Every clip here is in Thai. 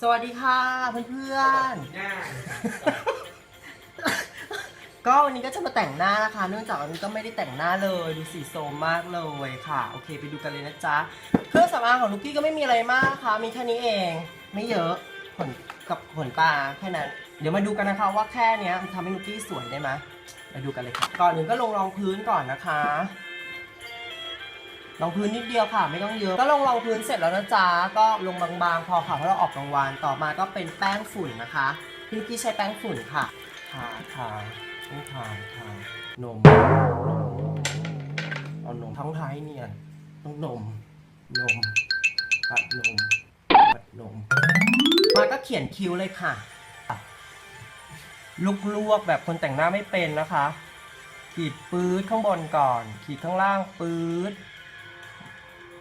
สวัสดีค่ะเพื่อนๆ ก็วันนี้ก็จะมาแต่งหน้านะคะ เนื่องจากวันนี้ก็ไม่ได้แต่งหน้าเลยดูสีโซมมากเลยค่ะ โอเคไปดูกันเลยนะจ๊ะ เครื่องสำอางของลูกกี้ก็ไม่มีอะไรมากค่ะ มีแค่นี้เอง ไม่เยอะขนกับขนตาแค่นั้น เดี๋ยวมาดูกันนะคะว่าแค่เนี้ยมันทำให้ลูกกี้สวยได้ไหมมาดูกันเลยค่ะ ก่อนหนึ่งก็ลงรองพื้นก่อนนะคะ รองพื้นนิดเดียวค่ะ ไม่ต้องเยอะ ก็ลงรองพื้นเสร็จแล้วนะจ๊ะ ก็ลงบางๆ พอค่ะเพราะเราออกกลางวันต่อมาก็เป็นแป้งฝุ่นนะคะพี่กี้ใช้แป้งฝุ่นค่ะทาทาต้องทาทานมเอานมท้องท้ายเนี่ยต้องนมนมปัดนมปัดนมมาก็เขียนคิ้วเลยค่ะลุกลวกแบบคนแต่งหน้าไม่เป็นนะคะขีดปื๊ดข้างบนก่อน ขีดข้างล่างปื๊ด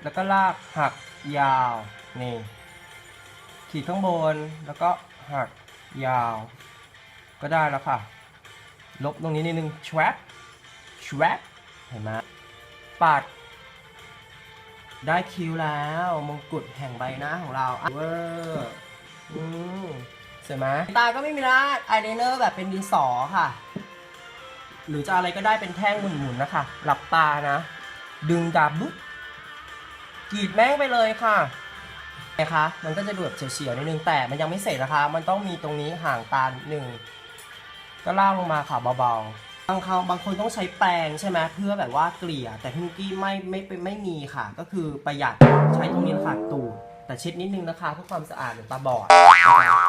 แล้วก็ลากหักยาวนี่ขีดข้างบนแล้วก็หักยาว ก็ได้แล้วค่ะ ลบตรงนี้นิดนึงชวบชวบเห็นไหมปัด ได้คิวแล้วมงกุฎแห่งใบหน้าของเราอะเวอร์อืมสวยไหมตาก็ไม่มีละอายไลเนอร์แบบเป็นดินสอค่ะ หรือจะอะไรก็ได้เป็นแท่งหมุนๆนะคะ หลับตานะ ดึงดาบบุ๊บ กรีดแม่งไปเลยค่ะนะคะมันก็จะดูแบบเฉียวๆนิดนึงแต่มันยังไม่เสร็จนะคะ มันต้องมีตรงนี้ห่างตาหนึ่งก็ล่างลงมาค่ะเบาๆบางครั้งบางคนต้องใช้แปรงใช่ไหมเพื่อแบบว่าเกลี่ย แต่พี่กกี้ไม่ไม่ไม่ไม่มีค่ะ ก็คือประหยัดใช้ตรงนี้ค่ะตูดแต่เช็ดนิดนึงนะคะเพื่อความสะอาดหรือตาบอดนะคะ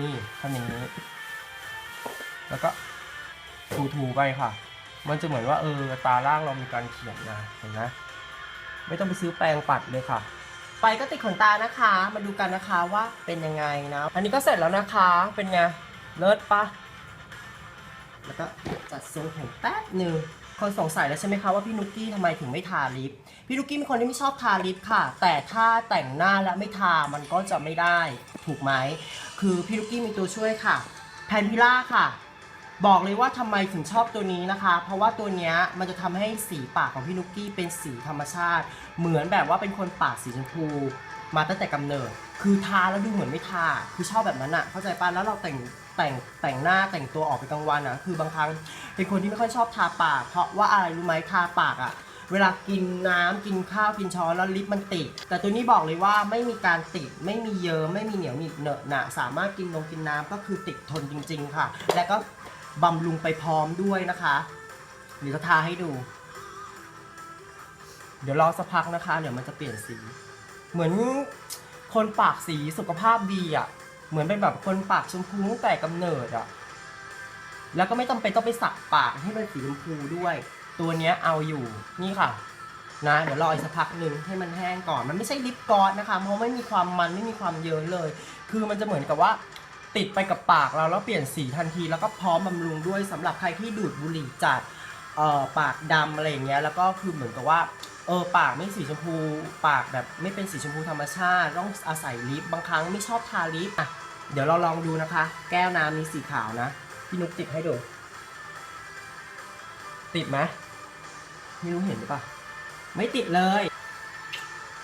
นี่ทำอย่างนี้ แล้วก็ถูๆไปค่ะ มันจะเหมือนว่าเออตาล่างเรามีการเขียนนะเห็นไหม ไม่ต้องไปซื้อแปรงปัดเลยค่ะ ไปก็ติดขนตานะคะ มาดูกันนะคะว่าเป็นยังไงนะ อันนี้ก็เสร็จแล้วนะคะ เป็นไง เลิศปะ แล้วก็จัดทรงผมแป๊บหนึ่งคนสงสัยแล้วใช่ไหมคะว่าพี่นุกกี้ทำไมถึงไม่ทาลิป พี่นุกกี้เป็นคนที่ไม่ชอบทาลิปค่ะ แต่ถ้าแต่งหน้าและไม่ทามันก็จะไม่ได้ ถูกไหม คือพี่นุกกี้มีตัวช่วยค่ะ แพนพิล่าค่ะ บอกเลยว่าทำไมถึงชอบตัวนี้นะคะ เพราะว่าตัวนี้มันจะทำให้สีปากของพี่นุกกี้เป็นสีธรรมชาติ เหมือนแบบว่าเป็นคนปากสีชมพู มาตั้งแต่กำเนิด คือทาแล้วดูเหมือนไม่ทา คือชอบแบบนั้นอะเข้าใจป่ะ แล้วเราแต่งแต่งแต่งหน้าแต่งตัวออกไปกลางวันอะคือบางครั้งเป็นคนที่ไม่ค่อยชอบทาปาก เพราะว่าอะไรรู้ไหมทาปากอะเวลากินน้ำกินข้าวกินช้อนแล้วลิปมันติด แต่ตัวนี้บอกเลยว่าไม่มีการติดไม่มีเยิ้มไม่มีเหนียวหนิดเหนอะหนะสามารถกินนมกินน้ำก็คือติดทนจริง ๆ ค่ะ และก็ บำรุงไปพร้อมด้วยนะคะเดี๋ยวจะทาให้ดู เดี๋ยวรอสักพักนะคะ เดี๋ยวมันจะเปลี่ยนสี เหมือนคนปากสีสุขภาพดีอะ เหมือนเป็นแบบคนปากชมพูตั้งแต่กำเนิดอะ แล้วก็ไม่จำเป็นต้องไปสักปากให้เป็นสีชมพูด้วย ตัวเนี้ยเอาอยู่ นี่ค่ะ นะ เดี๋ยวรออีกสักพักหนึ่งให้มันแห้งก่อน มันไม่ใช่ลิปกลอสนะคะ เพราะไม่มีความมันไม่มีความเยิ้มเลย คือมันจะเหมือนกับว่า ติดไปกับปากเราแล้วเปลี่ยนสีทันที แล้วก็พร้อมบำรุงด้วยสำหรับใครที่ดูดบุหรี่จัดเอ่อปากดำอะไรอย่างเงี้ยแล้วก็คือเหมือนกับว่าเออปากไม่สีชมพู ปากแบบไม่เป็นสีชมพูธรรมชาติ ต้องอาศัยลิปบางครั้งไม่ชอบทาลิปอะเดี๋ยวเราลองดูนะคะ แก้วน้ำมีสีขาวนะพี่นุ๊กติดให้ดู ติดไหมไม่รู้เห็นหรือเปล่าไม่ติดเลย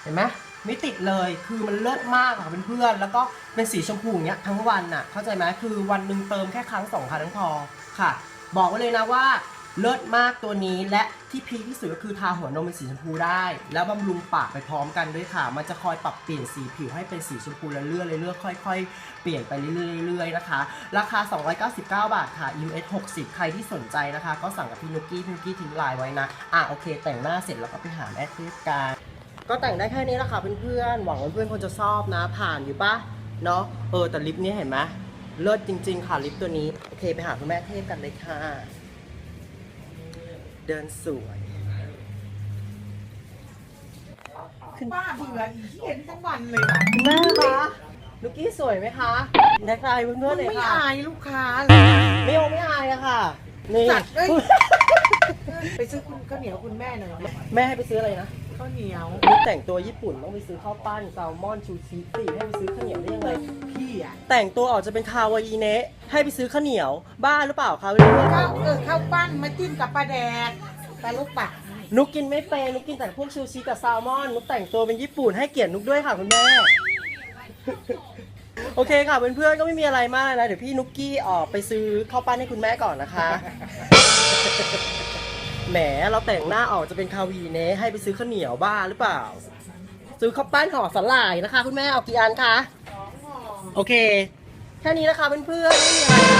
เห็นไหม ไม่ติดเลยคือมันเลิศมากค่ะเพื่อนๆแล้วก็เป็นสีชมพูอย่างเงี้ยทั้งวันน่ะเข้าใจไหมคือวันหนึ่งเติมแค่ครั้งสองครั้งพอค่ะ บอกไว้เลยนะว่าเลิศมากตัวนี้และที่พีคที่สุดก็คือทาหัวนมเป็นสีชมพูได้ แล้วบำรุงปากไปพร้อมกันด้วยค่ะ มันจะคอยปรับเปลี่ยนสีผิวให้เป็นสีชมพูและเลื่อนเรื่อยๆค่อย ๆ เปลี่ยนไปเรื่อยๆนะคะ ราคา 299 บาทค่ะ US 60 ใครที่สนใจนะคะ ก็สั่งกับพี่นุกกี้พี่นุกกี้ทิ้งไลน์ไว้นะ อะโอเค แต่งหน้าเสร็จแล้วก็ไปหาแม่เทศกัน ก็แต่งได้แค่นี้แหละค่ะเพื่อนๆหวังว่าเพื่อนๆคงจะชอบนะ ผ่านอยู่ปะเนาะเออแต่ลิปนี้เห็นไหมเลิศจริง ๆ ค่ะลิปตัวนี้โอเคไปหาคุณแม่เทพกันเลยค่ะ เดินสวยป้าเบื่ออีที่เห็นทั้งวันเลยนะคุณแม่คะลูกกี้สวยไหมคะแท็กไลน์เพื่อนๆเลยไม่ค่ะ อายลูกค้าเลยไม่โอไม่อายอะค่ะ นี่จัดเอ้ย ไปซื้อคุณข้าวเหนียวคุณแม่หน่อยแม่ให้ไปซื้ออะไรนะ ข้าวเหนียวนี่แต่งตัวญี่ปุ่นต้องไปซื้อข้าวปั้นแซลมอนชูชีสิให้ไปซื้อข้าวเหนียวได้ยังไงพี่อะแต่งตัวออกจะเป็นคาวาอีเนะให้ไปซื้อข้าวเหนียว บ้าหรือเปล่าคะเพื่อนๆข้าวเออข้าวปั้นมาจิ้มกับปลาแดกปลาลูกปัดนุกกินไม่เป็นนุกกินแต่พวกชูชีกับแซลมอนนุกแต่งตัวเป็นญี่ปุ่นให้เกียรตินุกด้วยค่ะคุณแม่โอเคค่ะเพื่อนๆก็ไม่มีอะไรมากนะเดี๋ยวพี่นุกกี้ออกไปซื้อข้าวปั้นให้คุณแม่ก่อนนะคะ แหมเราแต่งหน้าออกจะเป็นคาวีเนะให้ไปซื้อข้าวเหนียวบ้าหรือเปล่า ซื้อข้าวปั้นห่อสลายนะคะ คุณแม่เอากี่อันคะสองห่อโอเค แค่นี้นะคะเพื่อนๆไม่มีอะไร